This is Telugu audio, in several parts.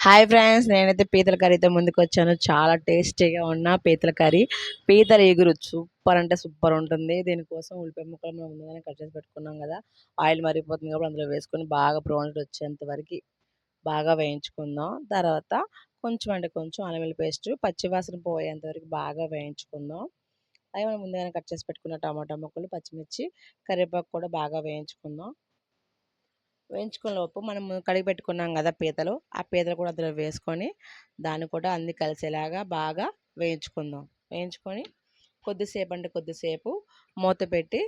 హాయ్ ఫ్రెండ్స్ నేనైతే పీతల కర్రీతో ముందుకు వచ్చాను చాలా టేస్టీగా ఉన్న పీతల కర్రీ. పీతల ఎగురు సూపర్ అంటే సూపర్ ఉంటుంది. దీనికోసం ఉల్లిపాయ ముక్కలు మనం ముందుగానే కట్ చేసి పెట్టుకున్నాం కదా. ఆయిల్ మరిగిపోతుంది కాబట్టి అందులో వేసుకొని బాగా బ్రౌన్ వచ్చేంత వరకు బాగా వేయించుకుందాం. తర్వాత కొంచెం అంటే కొంచెం అల్లం పేస్ట్ పచ్చివాసన పోయేంత వరకు బాగా వేయించుకుందాం. అవి మనం ముందుగానే కట్ చేసి పెట్టుకున్న టమాటా ముక్కలు పచ్చిమిర్చి కరివేపాకు కూడా బాగా వేయించుకుందాం. వేయించుకున్న లోపు మనం కడిగి పెట్టుకున్నాం కదా పీతలు ఆ పీతలు కూడా అందులో వేసుకొని దాన్ని కూడా అన్ని కలిసేలాగా బాగా వేయించుకుందాం. వేయించుకొని కొద్దిసేపు అంటే కొద్దిసేపు మూత పెట్టి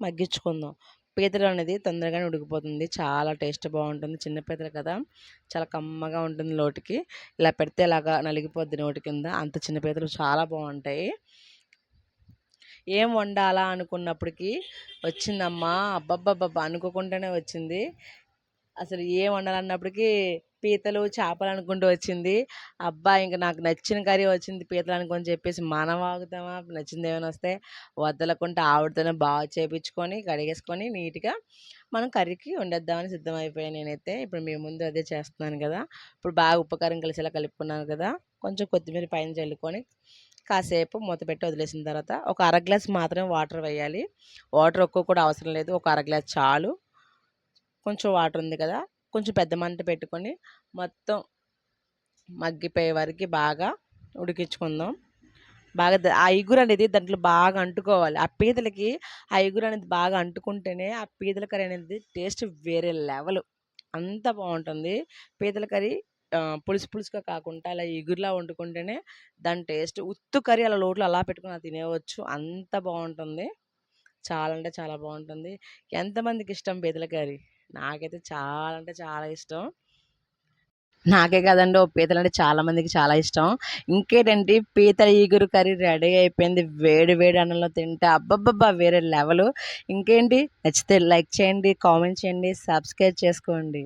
మగ్గించుకుందాం. పీతలు అనేది తొందరగానే ఉడికిపోతుంది. చాలా టేస్ట్ బాగుంటుంది. చిన్న పీతలు కదా చాలా కమ్మగా ఉంటుంది నోటికి ఇలా పెడితే ఇలాగా నలిగిపోద్ది నోటి కింద. అంత చిన్న పీతలు చాలా బాగుంటాయి. ఏం వండాలా అనుకున్నప్పటికీ వచ్చిందమ్మా. అబ్బబ్బబ్బబ్బా అనుకోకుండానే వచ్చింది. అసలు ఏం వండాలన్నప్పటికీ పీతలు చేపలు అనుకుంటూ వచ్చింది. అబ్బా ఇంకా నాకు నచ్చిన కర్రీ వచ్చింది పీతలు అనుకొని చెప్పేసి మనం ఆగుతామా నచ్చింది ఏమైనా వస్తే వద్దలకుంటే ఆవిడతోనే బాగా చేపించుకొని కడిగేసుకొని నీట్గా మనం కర్రీకి వండేద్దామని సిద్ధం అయిపోయాను నేనైతే. ఇప్పుడు మీ ముందు అదే చేస్తున్నాను కదా. ఇప్పుడు బాగా ఉపకారం కలిసేలా కలుపుకున్నాను కదా. కొంచెం కొత్తిమీర పైన చల్లుకొని కాసేపు మూత పెట్టి వదిలేసిన తర్వాత ఒక అర గ్లాస్ మాత్రమే వాటర్ వేయాలి. వాటర్ ఎక్కువ కూడా అవసరం లేదు. ఒక అర గ్లాస్ చాలు. కొంచెం వాటర్ ఉంది కదా. కొంచెం పెద్ద మంట పెట్టుకొని మొత్తం మగ్గిపోయే వరకు బాగా ఉడికించుకుందాం. బాగా ఆ ఇగురు అనేది దాంట్లో బాగా అంటుకోవాలి. ఆ పీతలకి ఆ ఇగురు అనేది బాగా అంటుకుంటేనే ఆ పీతల కర్రీ అనేది టేస్ట్ వేరే లెవెల్. అంత బాగుంటుంది. పీతల కర్రీ పులుసు పులుసుగా కాకుండా అలా ఎగురులా వండుకుంటేనే దాని టేస్ట్ ఉత్తు కర్రీ అలా లోట్లో అలా పెట్టుకుని తినేవచ్చు అంత బాగుంటుంది. చాలా అంటే చాలా బాగుంటుంది. ఎంతమందికి ఇష్టం పీతల కర్రీ? నాకైతే చాలా అంటే చాలా ఇష్టం. నాకే కదండి ఓ పీతలు అంటే చాలామందికి చాలా ఇష్టం. ఇంకేంటంటే పీతల ఈగురు కర్రీ రెడీ అయిపోయింది. వేడి వేడి అన్నంలో తింటే అబ్బబ్బబ్బా వేరే లెవెల్. ఇంకేంటి? నచ్చితే లైక్ చేయండి కామెంట్ చేయండి సబ్స్క్రైబ్ చేసుకోండి.